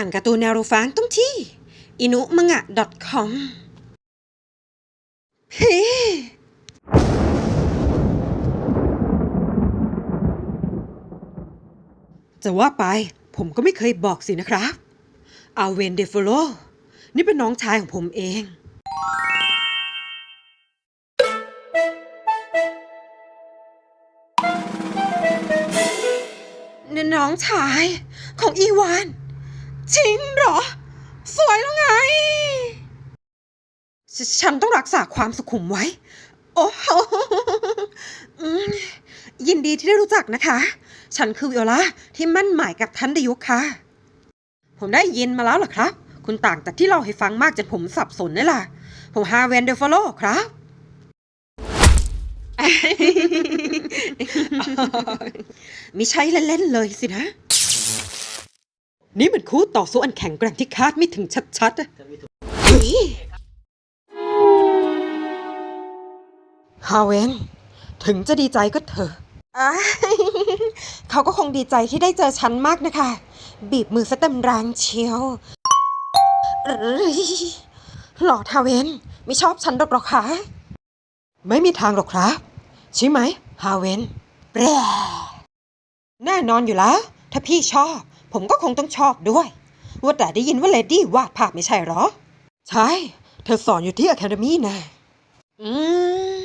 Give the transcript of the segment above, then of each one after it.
อ่านการ์ตูนแนวโรแฟนต้องที่ inu manga com เฮ้จะว่าไปผมก็ไม่เคยบอกสินะครับ อาเวนเดฟโล นี่เป็นน้องชายของผมเอง น้องชายของอีวาน จริงเหรอ สวยแล้วไงฉฉันต้องรักษาความสุขุมไว้ โอ้โหอืมยินดีที่ได้รู้จักนะคะ ฉันคือวิโอลาที่มั่นหมายกับท่านดยุคค่ะ ผมได้ยินมาแล้วเหรอครับ คุณต่างจากที่เราให้ฟังมากจนผมสับสนนี่แหละผมฮาเวนเดฟโลครับไม่ใช่เล่นๆเลยสินะ นี่มันคู่ต่อสู้อันแข็งแกร่งที่คาดไม่ถึงชัดๆอะเฮ้ยฮาเวน ถึงจะดีใจก็เถอะอ้ายเขาก็คงดีใจที่ได้เจอฉันมากนะคะ บีบมือซะเต็มแรงเชียวเอ้ยหล่อทาเวน ไม่ชอบฉันหรอกหรอคะไม่มีทางหรอกครับ ใช่ไหมฮาเวนแบรแน่นอนอยู่แล้ว ถ้าพี่ชอบ ผมก็คงต้องชอบด้วย ว่าแต่ได้ยินว่าเลดี้วาดภาพไม่ใช่หรอ ใช่ เธอสอนอยู่ที่อะคาเดมี่นะ อืม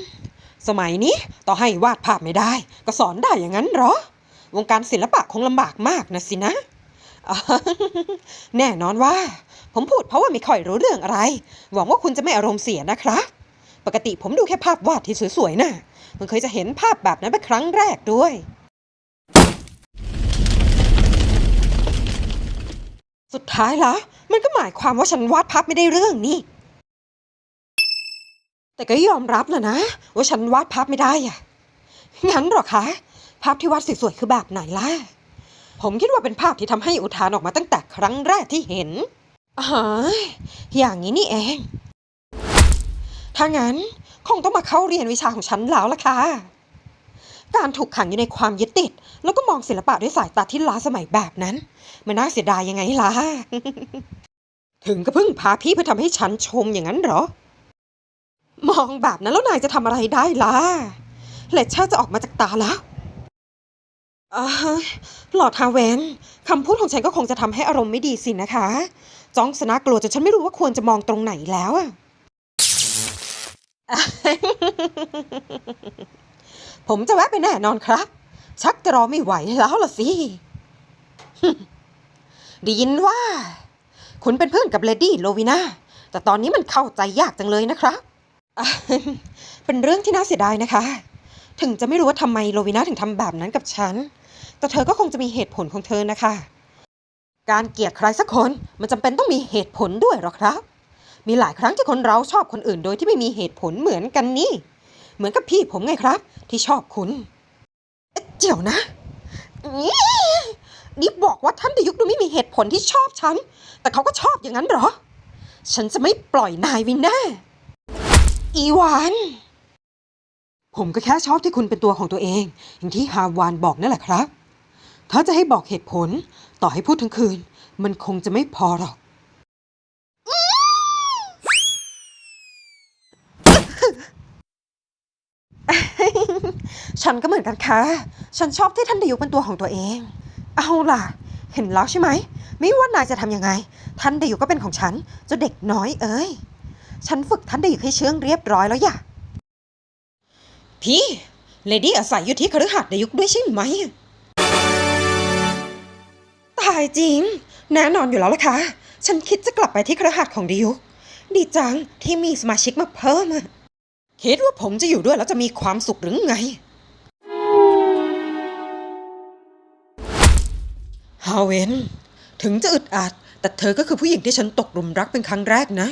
สมัยนี้ต่อให้วาดภาพไม่ได้ ก็สอนได้อย่างนั้นหรอ วงการศิลปะคงลำบากมากนะสินะ แน่นอนว่า ผมพูดเพราะว่าไม่ค่อยรู้เรื่องอะไร หวังว่าคุณจะไม่อารมณ์เสียนะครับปกติผมดูแค่ภาพวาดที่สวยๆนะ่ะมันเคยจะเห็นภาพแบบนั้นเป็นครั้งแรกด้วย สุดท้ายแล้วมันก็หมายความว่าฉันวาดภาพไม่ได้เรื่องนี่ แต่ก็ยอมรับแหละนะ ว่าฉันวาดภาพไม่ได้อะงั้นหรอคะ ภาพที่วาดสวยๆคือแบบไหนล่ะ ผมคิดว่าเป็นภาพที่ทำให้อุทานออกมาตั้งแต่ครั้งแรกที่เห็นอ๋ออย่างนี้นี่เอง ถ้างั้นคงต้องมาเข้าเรียนวิชาของฉันแล้วล่ะค่ะ การถูกขังอยู่ในความยึดติด แล้วก็มองศิลปะด้วยสายตาที่ล้าสมัยแบบนั้น มันน่าเสียดายยังไงล่ะ ถึงก็เพิ่งพาพี่เพื่อทำให้ฉันชมอย่างนั้นเหรอ มองแบบนั้นแล้วนายจะทำอะไรได้ล่ะเลดเชอร์จะออกมาจากตาแล้วอ่าหลอดฮาเวนคำพูดของฉันก็คงจะทำให้อารมณ์ไม่ดีสินะคะ จ้องสนากลัวจนฉันไม่รู้ว่าควรจะมองตรงไหนแล้วอะ ผมจะแวะไปแน่นอนครับ ชักจะรอไม่ไหวแล้วล่ะสิได้ยินว่า คุณเป็นเพื่อนกับเลดี้โลวินาแต่ตอนนี้มันเข้าใจยากจังเลยนะครับ เป็นเรื่องที่น่าเสียดายนะคะ ถึงจะไม่รู้ว่าทำไมโลวินาถึงทำแบบนั้นกับฉัน แต่เธอก็คงจะมีเหตุผลของเธอนะคะ การเกลียดใครสักคนมันจำเป็นต้องมีเหตุผลด้วยหรอครับ มีหลายครั้งที่คนเราชอบคนอื่นโดยที่ไม่มีเหตุผลเหมือนกันนี่ เหมือนกับพี่ผมไงครับ ที่ชอบคุณเจี๋ยวนะนี่นี่บอกว่าท่านดยุกดูไม่มีเหตุผลที่ชอบฉัน แต่เขาก็ชอบอย่างนั้นเหรอ ฉันจะไม่ปล่อยนายวินแน่อีวาน ผมก็แค่ชอบที่คุณเป็นตัวของตัวเอง อย่างที่ฮาวานบอกนั่นแหละครับ ถ้าจะให้บอกเหตุผล ต่อให้พูดทั้งคืน มันคงจะไม่พอหรอก ฉันก็เหมือนกันค่ะ ฉันชอบที่ท่านดยุกเป็นตัวของตัวเอง เอาล่ะ เห็นแล้วใช่ไหม ไม่ว่านายจะทำยังไง ท่านดยุกก็เป็นของฉันเจ้าเด็กน้อยเอ้ย ฉันฝึกท่านดยุกให้เชื่องเรียบร้อยแล้วอย่าพี่เลดี้อาศัยอยู่ที่คฤหาสน์ดยุกด้วยใช่ไหม ตายจริง แน่นอนอยู่แล้วล่ะค่ะ ฉันคิดจะกลับไปที่คฤหาสน์ของดยุกดีจังที่มีสมาชิกมาเพิ่มคิดว่าผมจะอยู่ด้วยแล้วจะมีความสุขหรือไง ฮาเวนถึงจะอึดอัด แต่เธอก็คือผู้หญิงที่ฉันตกหลุมรักเป็นครั้งแรกนะ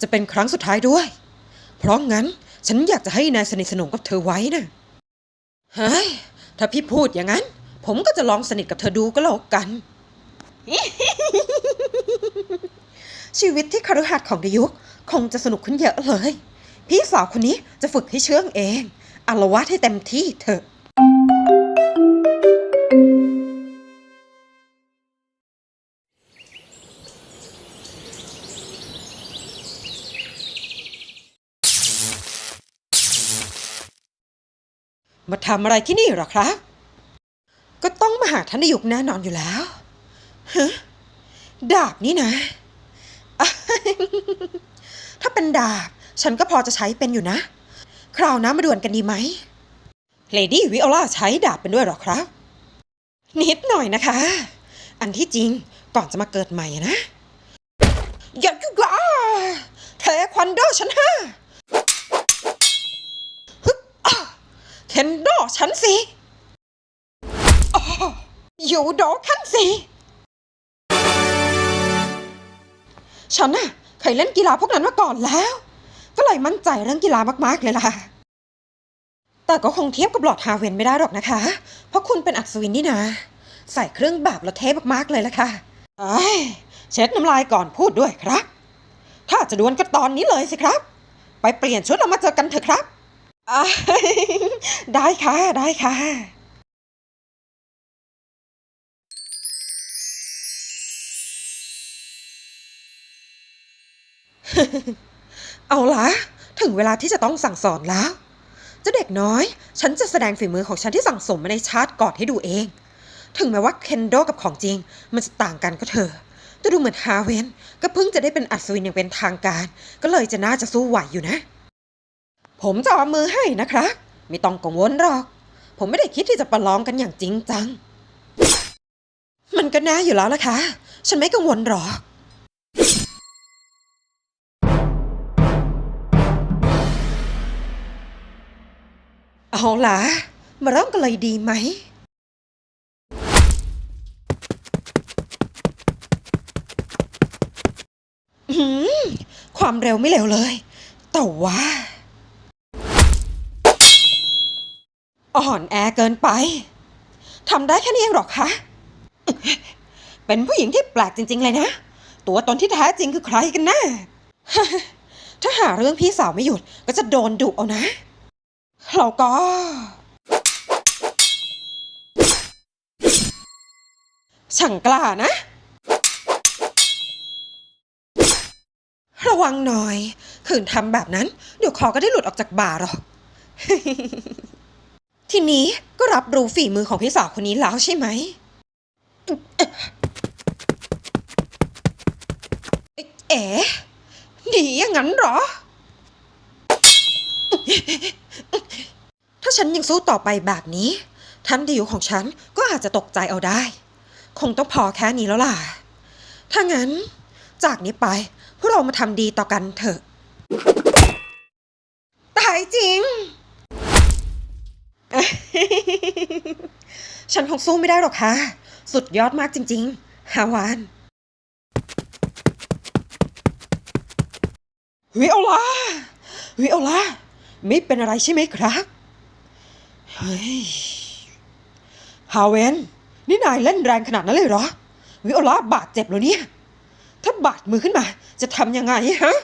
จะเป็นครั้งสุดท้ายด้วย เพราะงั้นฉันอยากจะให้นายสนิทสนมกับเธอไว้นะเฮ้ยถ้าพี่พูดอย่างนั้น ผมก็จะลองสนิทกับเธอดูก็แล้วกัน ชีวิตที่คฤหาสน์ของดยุกคงจะสนุกขึ้นเยอะเลย พี่สาวคนนี้จะฝึกให้เชื่องเองอารวาสให้เต็มที่เถอะ มาทำอะไรที่นี่หรอครับ ก็ต้องมาหาท่านนายกแน่นอนอยู่แล้วฮะดาบนี่นะ ถ้าเป็นดาบ ฉันก็พอจะใช้เป็นอยู่นะ คราวหน้ามาดวลกันดีไหมเลดี้วิโอลาใช้ดาบเป็นด้วยหรอครับ นิดหน่อยนะคะ อันที่จริงก่อนจะมาเกิดใหม่นะ อย่ายุกาเทควันโดฉันห้าฮึบอะ เคนโดฉันสิอ้อยู่โดขันสิฉันน่ะเคยเล่นกีฬาพวกนั้นมาก่อนแล้ว ก็เลยมั่นใจเรื่องกีฬามากๆเลยล่ะ แต่ก็คงเทียบกับหลอดฮาเวนไม่ได้หรอกนะคะ เพราะคุณเป็นอัศวินนี่นะ ใส่เครื่องแบบแล้วเทมากๆเลยล่ะค่ะเอ้ยเช็ดน้ำลายก่อนพูดด้วยครับ ถ้าจะดวลก็ตอนนี้เลยสิครับ ไปเปลี่ยนชุดแล้วมาเจอกันเถอะครับ ได้ค่ะ ได้ค่ะเอาละถึงเวลาที่จะต้องสั่งสอนแล้ว เจ้าเด็กน้อย ฉันจะแสดงฝีมือของฉันที่สั่งสมมาในชาร์ตก่อนให้ดูเอง ถึงแม้ว่าเคนโดกับของจริง มันจะต่างกันก็เถอะแต่ดูเหมือนฮาเวนก็เพิ่งจะได้เป็นอัศวินอย่างเป็นทางการ ก็เลยจะน่าจะสู้ไหวอยู่นะ ผมจะเอามือให้นะครับ ไม่ต้องกังวลหรอก ผมไม่ได้คิดที่จะประลองกันอย่างจริงจัง มันก็น่าอยู่แล้วล่ะค่ะ ฉันไม่กังวลหรอก เอาล่ะ มาเริ่มกันเลยดีไหมอืมความเร็วไม่เร็วเลย แต่ว่า อ่อนแอเกินไปทำได้แค่นี้เองหรอคะ เป็นผู้หญิงที่แปลกจริง ๆ เลยนะ ตัวตนที่แท้จริงคือใครกันแน่ถ้าหาเรื่องพี่สาวไม่หยุดก็จะโดนดุเอานะเราก็ช่งกล้านะ ระวังหน่อย ขืนทำแบบนั้น เดี๋ยวคอก็ได้หลุดออกจากบ่าหรอก ทีนี้ก็รับรู้ฝีมือของพี่สาวคนนี้แล้วใช่ไหม เอ๋หนีอย่างนั้นเหรอ ถ้าฉันยังสู้ต่อไปแบบนี้ ท่านดิวของฉันก็อาจจะตกใจเอาได้ คงต้องพอแค่นี้แล้วล่ะ ถ้างั้น จากนี้ไป พวกเรามาทำดีต่อกันเถอะ ตายจริง ฉันคงสู้ไม่ได้หรอกค่ะ สุดยอดมากจริง ๆ ฮาวานวิโอลาวิโอลาไม่เป็นอะไรใช่ไหมครับเฮ้ยฮาเวนนี่นายเล่นแรงขนาดนั้นเลยเหรอ วิโอลาบาดเจ็บแล้วเนี่ย ถ้าบาดมือขึ้นมา จะทำยังไงฮะ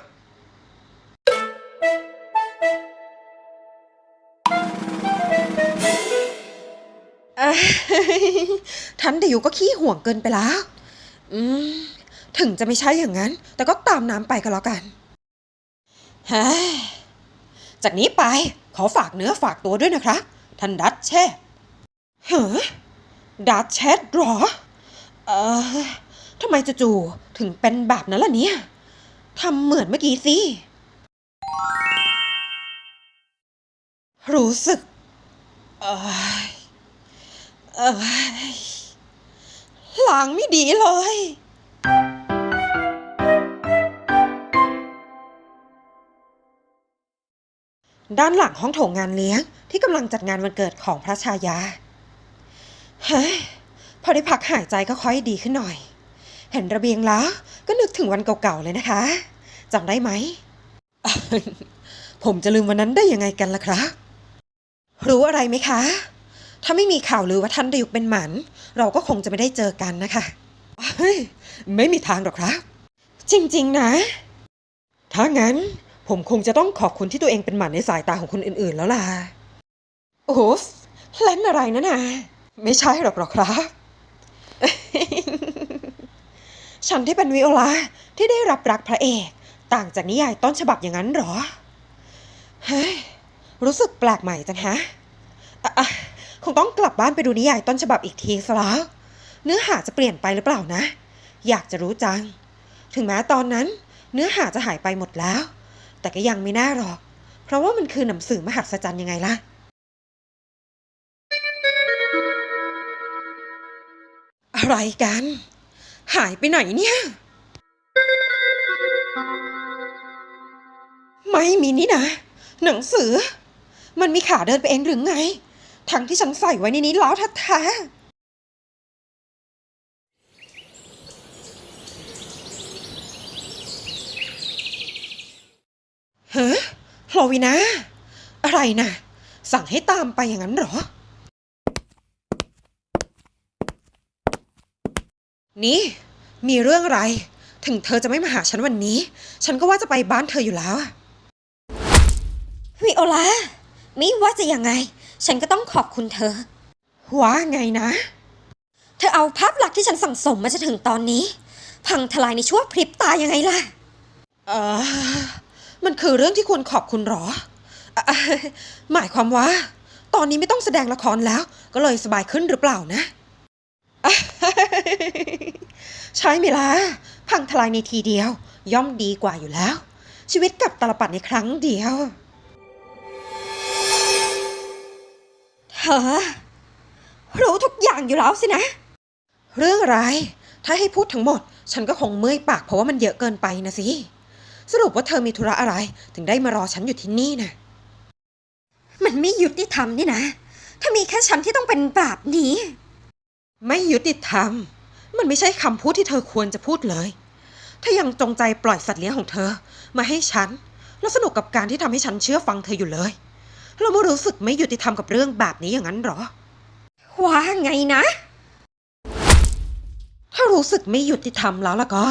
ท่านเดียวก็ขี้ห่วงเกินไปแล้วอืม ถึงจะไม่ใช่อย่างนั้น แต่ก็ตามน้ำไปก็แล้วกันฮจากนี้ไปขอฝากเนื้อฝากตัวด้วยนะครับ ท่านดัตเชสเฮ้ดัตเชสหรอ เอ่อทำไมจู่ๆถึงเป็นแบบนั้นล่ะเนี่ยทำเหมือนเมื่อกี้สิ รู้สึก เอย เอยหลังไม่ดีเลยด้านหลังห้องโถงงานเลี้ยงที่กำลังจัดงานวันเกิดของพระชายา เฮ้ย พอได้พักหายใจก็ค่อยดีขึ้นหน่อย เห็นระเบียงแล้วก็นึกถึงวันเก่าๆเลยนะคะจำได้ไหม ผมจะลืมวันนั้นได้ยังไงกันล่ะครับ รู้อะไรไหมคะ ถ้าไม่มีข่าวลือว่าท่านดยุกเป็นหมัน เราก็คงจะไม่ได้เจอกันนะคะเฮ้ยไม่มีทางหรอกครับ จริง ๆ นะ ถ้างั้นผมคงจะต้องขอบคุณที่ตัวเองเป็นหมันในสายตาของคนอื่น ๆ แล้วล่ะ โอ้โหเล่นอะไรนะนะไม่ใช่หรอกหรอกครับ ฉันที่เป็นวิโอลาที่ได้รับรักพระเอก ต่างจากนิยายต้นฉบับอย่างนั้นหรอ เฮ้ย รู้สึกแปลกใหม่จังฮะอะอะ คงต้องกลับบ้านไปดูนิยายต้นฉบับอีกทีซะแล้วเนื้อหาจะเปลี่ยนไปหรือเปล่านะ อยากจะรู้จัง ถึงแม้ตอนนั้น เนื้อหาจะหายไปหมดแล้ว แต่ก็ยังไม่น่าหรอก เพราะว่ามันคือหนังสือมหัศจรรย์ยังไงล่ะอะไรกัน หายไปไหนเนี่ย ไม่มีนี่นะ หนังสือ มันมีขาเดินไปเองหรือไง ทั้งที่ฉันใส่ไว้ในนี้แล้วแท้ๆเฮ้โฮลวีนาอะไรนะสั่งให้ตามไปอย่างนั้นหรอ นี่ มีเรื่องอะไร ถึงเธอจะไม่มาหาฉันวันนี้ ฉันก็ว่าจะไปบ้านเธออยู่แล้ววิโอลาม่ว่าจะยังไง ฉันก็ต้องขอบคุณเธอ ว่าไงนะ เธอเอาภาพลักษณ์ที่ฉันสั่งสมมาจนถึงตอนนี้ พังทลายในชั่วพริบตายังไงล่ะ เออ มันคือเรื่องที่ควรขอบคุณเหรออะอะหมายความว่า ตอนนี้ไม่ต้องแสดงละครแล้ว ก็เลยสบายขึ้นหรือเปล่านะอะใช่ไหมล่ะ พังทลายในทีเดียว ย่อมดีกว่าอยู่แล้ว ชีวิตกับตลปัดในครั้งเดียว ธอ รู้ทุกอย่างอยู่แล้วสินะ เรื่องอะไร ถ้าให้พูดทั้งหมด ฉันก็คงเมื่อยปากเพราะว่ามันเยอะเกินไปนะสิ สรุปว่าเธอมีธุระอะไร ถึงได้มารอฉันอยู่ที่นี่นะมันไม่ยุติธรรมนี่นะ ถ้ามีแค่ฉันที่ต้องเป็นแบบนี้ ไม่ยุติธรรม มันไม่ใช่คำพูดที่เธอควรจะพูดเลย ถ้ายังจงใจปล่อยสัตว์เลี้ยงของเธอ มาให้ฉัน แล้วสนุกกับการที่ทำให้ฉันเชื่อฟังเธออยู่เลย เราไม่รู้สึกไม่ยุติธรรมกับเรื่องแบบนี้อย่างนั้นเหรอ ว่าไงนะ ถ้ารู้สึกไม่ยุติธรรมแล้วล่ะก็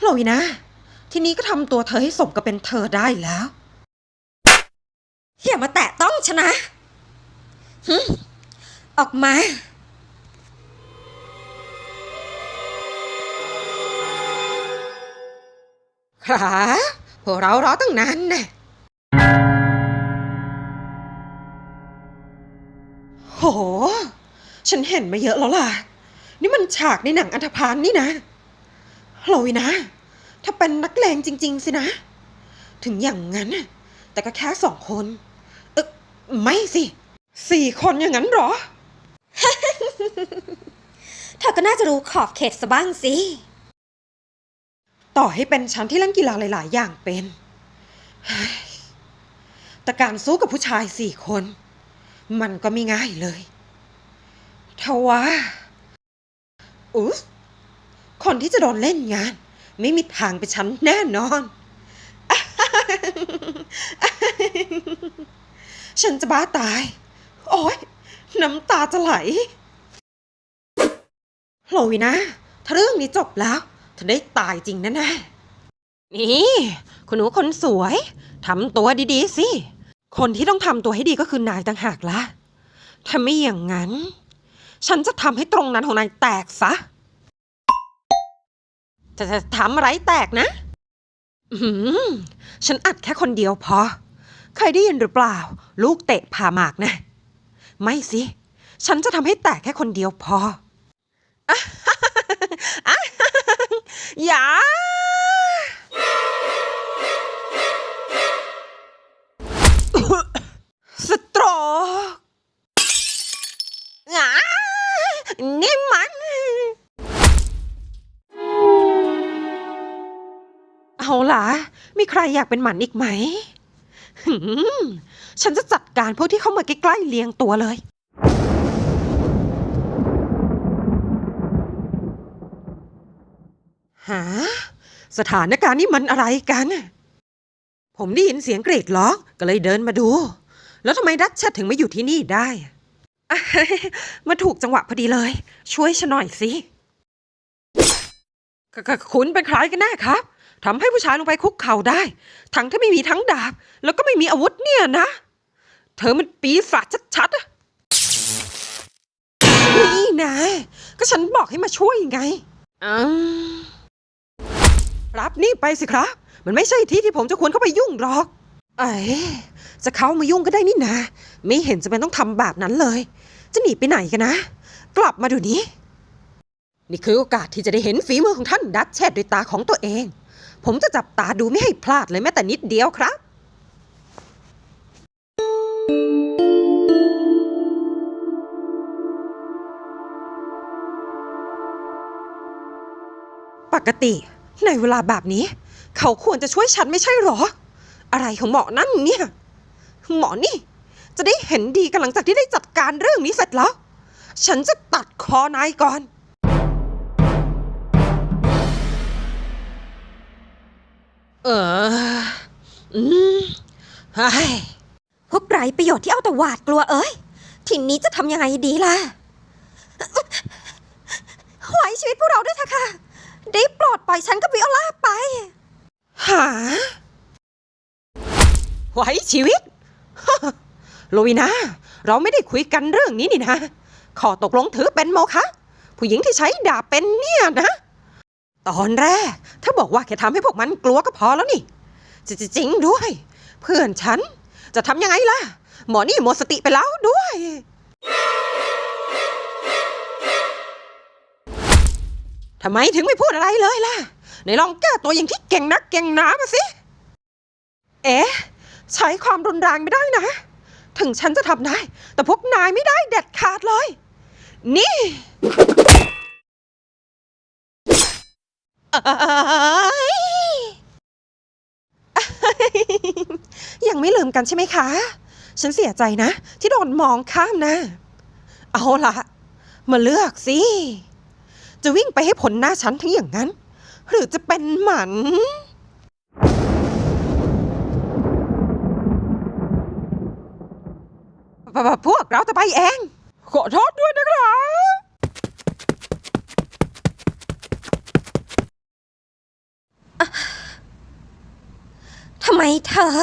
โลวินะ ทีนี้ก็ทำตัวเธอให้สมกับเป็นเธอได้แล้ว อย่ามาแตะต้องฉันนะหึออกมาครับพวกเรารอตั้งนานแน่ โห ฉันเห็นมาเยอะแล้วล่ะ นี่มันฉากในหนังอันธพาลนี่นะโลวินะ ถ้าเป็นนักเลงจริง ๆ สินะ ถึงอย่างนั้นน่ะแต่ก็แค่สองคน เออไม่สิ สี่คนอย่างนั้นเหรอ เธอก็น่าจะรู้ขอบเขตซะบ้างสิ ต่อให้เป็นฉันที่เล่นกีฬาหลาย ๆ อย่างเป็นเฮ้ยแต่การสู้กับผู้ชายสี่คน มันก็ไม่ง่ายเลยทว่าอุ๊สคนที่จะโดนเล่นงาน ไม่มีทางเป็นฉันแน่นอน ฉันจะบ้าตาย โอ๊ย น้ำตาจะไหลโลวินะ ถ้าเรื่องนี้จบแล้วเธอได้ตายจริงแน่ๆนี่ คุณหนูคนสวย ทำตัวดีๆสิ คนที่ต้องทำตัวให้ดีก็คือนายต่างหากละถ้าไม่อย่างนั้น ฉันจะทำให้ตรงนั้นของนายแตกซะ จะจะทำอะไรแตกนะ อือหือฉันอัดแค่คนเดียวพอเคยได้ยินหรือเปล่า ลูกเตะผ่าหมากนะ ไม่สิ ฉันจะทำให้แตกแค่คนเดียวพอ อย่า อ่านี่มัน เอาล่ะ มีใครอยากเป็นหมันอีกไหมหืมฉันจะจัดการพวกที่เข้ามาใกล้ๆเลียงตัวเลย หา สถานการณ์นี้มันอะไรกัน ผมได้ยินเสียงกรีดร้องก็เลยเดินมาดู แล้วทำไมดัชชัดถึงมาอยู่ที่นี่ได้มาถูกจังหวะพอดีเลย ช่วยฉันหน่อยสิคุณเป็นใครกันแน่ครับทำให้ผู้ชายลงไปคุกเข่าได้ ทั้งที่ไม่มีทั้งดาบ แล้วก็ไม่มีอาวุธเนี่ยนะ เธอมันปีศาจชัดๆอะนี่นะก็ฉันบอกให้มาช่วยไงอืมรับนี่ไปสิครับ มันไม่ใช่ที่ที่ผมจะควรเข้าไปยุ่งหรอก ไอ้จะเข้ามายุ่งก็ได้นี่นะ ไม่เห็นจะเป็นต้องทำแบบนั้นเลย จะหนีไปไหนกันนะ กลับมาดูนี้ นี่คือโอกาสที่จะได้เห็นฝีมือของท่านดัชเชสด้วยตาของตัวเอง ผมจะจับตาดูไม่ให้พลาดเลยแม้แต่นิดเดียวครับปกติในเวลาแบบนี้ เขาควรจะช่วยฉันไม่ใช่หรอ อะไรของหมอนั่นเนี่ย หมอนี่ จะได้เห็นดีกันหลังจากที่ได้จัดการเรื่องนี้เสร็จแล้ว ฉันจะตัดคอนายก่อน เออ อืมไอ้พวกไร้ประโยชน์ที่เอาแต่หวาดกลัวเอ้ย ทีนี้จะทำยังไงดีล่ะไว้ชีวิตพวกเราด้วยเถอะค่ะ ได้โปรดปล่อยฉันกับวิโอลาไป หา ไว้ชีวิตโลวินาเราไม่ได้คุยกันเรื่องนี้นี่นะขอตกลงถือเป็นโมคะ ผู้หญิงที่ใช้ดาบเป็นเนี่ยนะ ตอนแรกถ้าบอกว่าแค่ทำให้พวกมันกลัวก็พอแล้วนี่จจริงๆด้วย เพื่อนฉันจะทำยังไงล่ะ หมอนี่หมดสติไปแล้วด้วย ทำไมถึงไม่พูดอะไรเลยล่ะไหนลองแก้ตัวอย่างที่เก่งนักเก่งหนามาสิ เอ๊ะ ใช้ความรุนแรงไม่ได้นะ ถึงฉันจะทำได้ แต่พวกนายไม่ได้เด็ดขาดเลย นี่ยยังไม่ลืมกันใช่ไหมคะ ฉันเสียใจนะ ที่โดนมองข้ามนะ เอาละมาเลือกสิ จะวิ่งไปให้ผลหน้าฉันทั้งอย่างนั้น หรือจะเป็นหมัน ปะปะ พวกเราจะไปเอง ขอโทษด้วยนะครับทำไมเธอ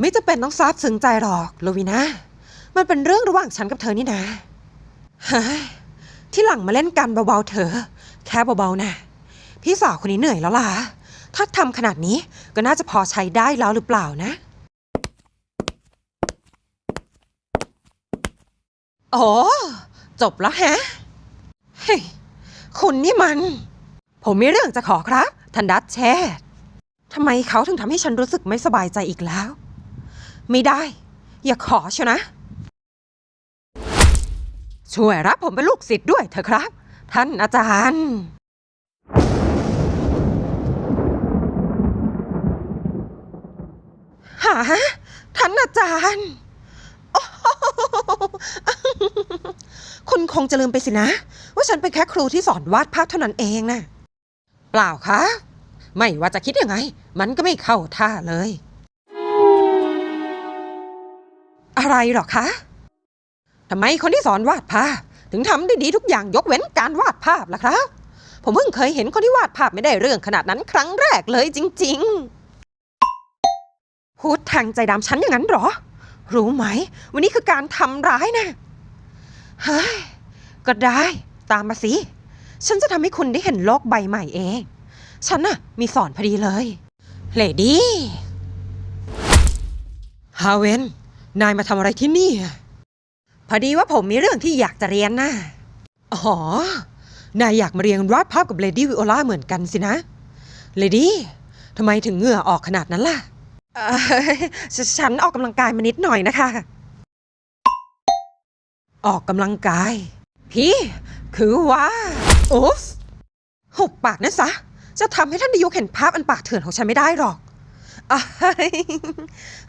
ไม่จะเป็นต้องซาบซึ้งใจหรอกโลวินามันเป็นเรื่องระหว่างฉันกับเธอนี่นะฮ้ยที่หลังมาเล่นกันเบาๆเถอแค่เบาๆนะพี่สาวคนนี้เหนื่อยแล้วล่ะ ถ้าทำขนาดนี้ก็น่าจะพอใช้ได้แล้วหรือเปล่านะ โอ้จบแล้วแฮะเฮ้ยคุณนี่มัน ผมมีเรื่องจะขอครับทันดัตแชดทำไมเขาถึงทำให้ฉันรู้สึกไม่สบายใจอีกแล้ว ไม่ได้ อย่าขอเชียวนะ ช่วยรับผมเป็นลูกศิษย์ด้วยเถอะครับ ท่านอาจารย์ หา ท่านอาจารย์ โอ้โห คุณคงจะลืมไปสินะ ว่าฉันเป็นแค่ครูที่สอนวาดภาพเท่านั้นเองนะเปล่าคะ ไม่ว่าจะคิดยังไง มันก็ไม่เข้าท่าเลย อะไรหรอคะทำไมคนที่สอนวาดภาพ ถึงทำได้ดีทุกอย่างยกเว้นการวาดภาพล่ะครับ ผมเพิ่งเคยเห็นคนที่วาดภาพไม่ได้เรื่องขนาดนั้นครั้งแรกเลยจริง ๆ พูดทางใจดำฉันอย่างนั้นหรอ รู้ไหม วันนี้คือการทำร้ายนะ เฮ้ย ก็ได้ ตามมาสิ ฉันจะทำให้คุณได้เห็นโลกใบใหม่เอง ฉันน่ะ มีสอนพอดีเลย เลดี้ฮาเวนนายมาทำอะไรที่นี่อะพอดีว่าผมมีเรื่องที่อยากจะเรียนนะอ๋อ นายอยากมาเรียนวาดภาพกับเลดี้วิโอลาเหมือนกันสินะ เลดี้ทำไมถึงเหงื่อออกขนาดนั้นล่ะเอ่อฉันออกกำลังกายมานิดหน่อยนะคะ ออกกำลังกาย พี่ คือว่าโอ๊ฟหุบปากนะซะ จะทำให้ท่านนายกเห็นภาพอันปากเถื่อนของฉันไม่ได้หรอกอ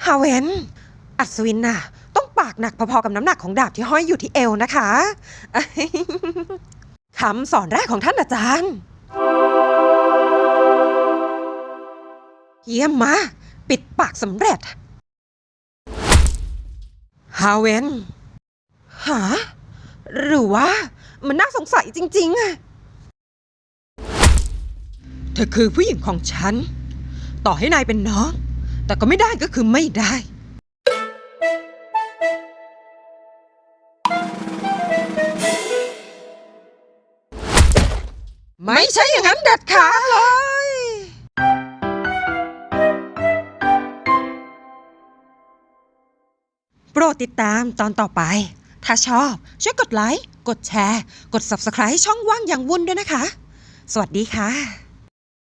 ฮาเวนอัศวินน่ะ ต้องปากหนักพอๆกับน้ำหนักของดาบที่ห้อยอยู่ที่เอวนะคะคำสอนแรกของท่านอาจารย์ เยี่ยมมา ปิดปากสำเร็จฮาเวน หา หรือว่า มันน่าสงสัยจริงๆอะเธอคือผู้หญิงของฉัน ต่อให้นายเป็นน้อง แต่ก็ไม่ได้ก็คือไม่ได้ ไม่ใช่อย่างนั้นเด็ดขาดเลย โปรดติดตามตอนต่อไป ถ้าชอบช่วยกดไลค์ กดแชร์ กด Subscribe ช่องว่างอย่างวุ่นด้วยนะคะ สวัสดีค่ะ